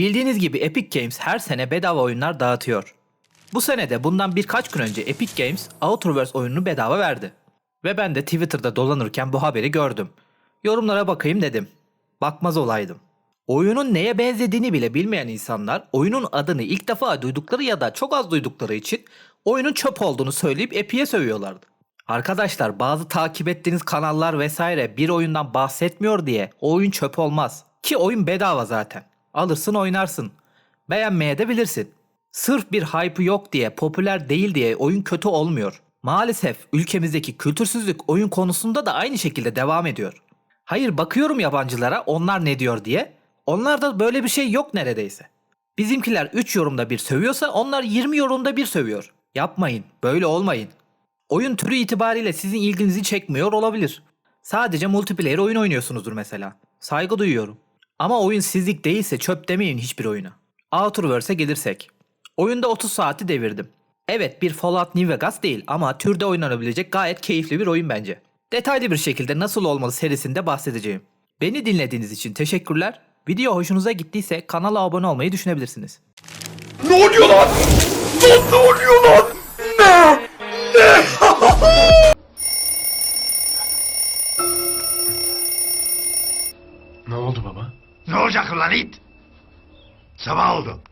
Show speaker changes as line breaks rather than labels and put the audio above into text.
Bildiğiniz gibi Epic Games her sene bedava oyunlar dağıtıyor. Bu sene de bundan birkaç gün önce Epic Games Outerverse oyununu bedava verdi. Ve ben de Twitter'da dolanırken bu haberi gördüm. Yorumlara bakayım dedim. Bakmaz olaydım. Oyunun neye benzediğini bile bilmeyen insanlar oyunun adını ilk defa duydukları ya da çok az duydukları için oyunun çöp olduğunu söyleyip Epic'e sövüyorlardı. Arkadaşlar bazı takip ettiğiniz kanallar vesaire bir oyundan bahsetmiyor diye o oyun çöp olmaz. Ki oyun bedava zaten. Alırsın oynarsın. Beğenmeye de bilirsin. Sırf bir hype'ı yok diye, popüler değil diye oyun kötü olmuyor. Maalesef ülkemizdeki kültürsüzlük oyun konusunda da aynı şekilde devam ediyor. Hayır bakıyorum yabancılara onlar ne diyor diye. Onlarda böyle bir şey yok neredeyse. Bizimkiler 3 yorumda bir sövüyorsa onlar 20 yorumda bir sövüyor. Yapmayın, böyle olmayın. Oyun türü itibariyle sizin ilginizi çekmiyor olabilir. Sadece multiplayer oyun oynuyorsunuzdur mesela. Saygı duyuyorum. Ama oyun sizlik değilse çöp demeyin hiçbir oyuna. Outerverse'e gelirsek. Oyunda 30 saati devirdim. Evet bir Fallout New Vegas değil ama türde oynanabilecek gayet keyifli bir oyun bence. Detaylı bir şekilde nasıl olmalı serisinde bahsedeceğim. Beni dinlediğiniz için teşekkürler. Video hoşunuza gittiyse kanala abone olmayı düşünebilirsiniz.
Ne oluyor lan? Lan ne oluyor lan? Ne? Ne?
Ne oldu baba?
Ne olacak lan it? Sabah oldu.